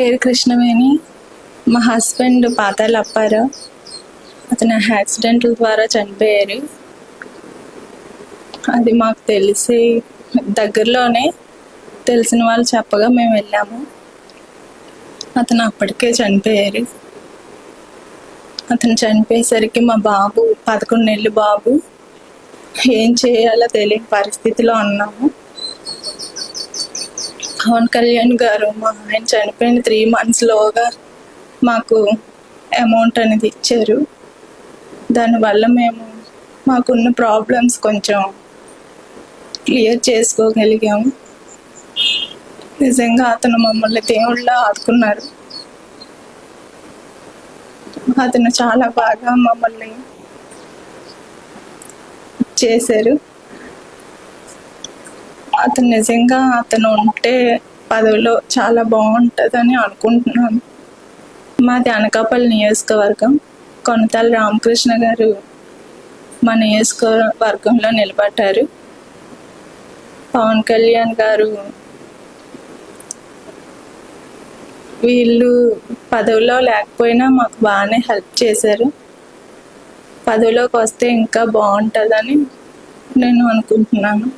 పేరు కృష్ణవేణి. మా హస్బెండ్ పాతాలు అప్పారు అతను యాక్సిడెంట్ ద్వారా చనిపోయారు. అది మాకు తెలిసి దగ్గరలోనే తెలిసిన వాళ్ళు చెప్పగా మేము వెళ్ళాము. అతను అప్పటికే చనిపోయారు. అతను చనిపోయేసరికి మా బాబు పదకొండు నెలలు బాబు ఏం చేయాలో తెలియని పరిస్థితిలో ఉన్నాము. పవన్ కళ్యాణ్ గారు మా ఆయన చనిపోయిన త్రీ మంత్స్లోగా మాకు అమౌంట్ అనేది ఇచ్చారు. దానివల్ల మేము మాకున్న ప్రాబ్లమ్స్ కొంచెం క్లియర్ చేసుకోగలిగాము. నిజంగా అతను మమ్మల్ని దేవుళ్ళ ఆదుకున్నారు. అతను చాలా బాగా మమ్మల్ని చేశారు. అతను నిజంగా అతను ఉంటే పదవిలో చాలా బాగుంటుందని అనుకుంటున్నాను. మాది అనకాపల్లి నియోజకవర్గం కొనతాల రామకృష్ణ గారు మా నియోజకవర్గంలో నిలబడ్డారు. పవన్ కళ్యాణ్ గారు వీళ్ళు పదవిలో లేకపోయినా మాకు బాగానే హెల్ప్ చేశారు. పదవిలోకి వస్తే ఇంకా బాగుంటుందని నేను అనుకుంటున్నాను.